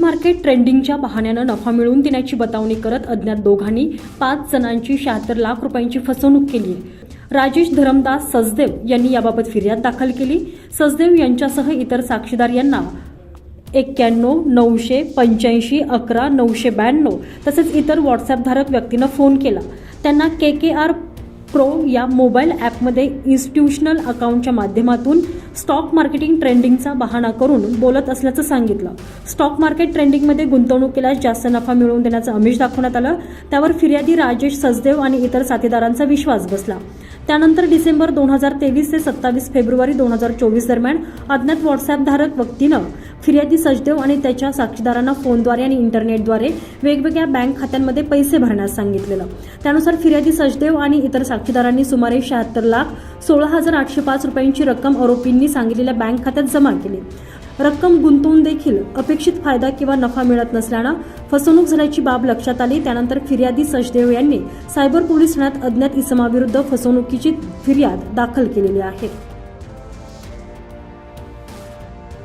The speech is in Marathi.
मार्केट ट्रेंडिंगच्या बहाण्यानं नफा मिळवून देण्याची बतावणी करत अज्ञात दोघांनी पाच जणांची शहात्तर लाख रुपयांची फसवणूक केली. आहे राजेश धरमदास सचदेव यांनी याबाबत फिर्याद दाखल केली. सचदेव यांच्यासह इतर साक्षीदार यांना एक्क्याण्णव नऊशे पंच्याऐंशी अकरा नऊशे ब्याण्णव तसेच इतर व्हॉट्सॲपधारक व्यक्तीनं फोन केला. त्यांना के के आर प्रो या मोबाईल ॲपमध्ये इन्स्टिट्यूशनल अकाउंटच्या माध्यमातून स्टॉक मार्केटिंग ट्रेंडिंगचा बहाणा करून बोलत असल्याचं सांगितलं. स्टॉक मार्केट ट्रेंडिंगमध्ये गुंतवणूक केल्यास जास्त नफा मिळवून देण्याचं अमिष दाखवण्यात आलं. त्यावर फिर्यादी राजेश सचदेव आणि इतर साथीदारांचा विश्वास बसला. त्यानंतर डिसेंबर दोन हजार तेवीस ते सत्तावीस फेब्रुवारी दोन हजार चोवीस दरम्यान अज्ञात व्हॉट्सॲपधारक व्यक्तीनं फिर्यादी सचदेव आणि त्याच्या साक्षीदारांना फोनद्वारे आणि इंटरनेटद्वारे वेगवेगळ्या बँक खात्यांमध्ये पैसे भरण्यास सांगितलेलं. त्यानुसार फिर्यादी सचदेव आणि इतर साक्षीदारांनी सुमारे शहात्तर लाख सोळा हजार आठशे पाच रुपयांची रक्कम आरोपींनी सांगितलेल्या बँक खात्यात जमा केली. रक्कम गुंतवून देखील अपेक्षित फायदा किंवा नफा मिळत नसल्यानं फसवणूक झाल्याची बाब लक्षात आली. त्यानंतर फिर्यादी सचदेव यांनी सायबर पोलीस ठाण्यात अज्ञात इसमाविरुद्ध फसवणुकीची फिर्याद दाखल केलेली आहे.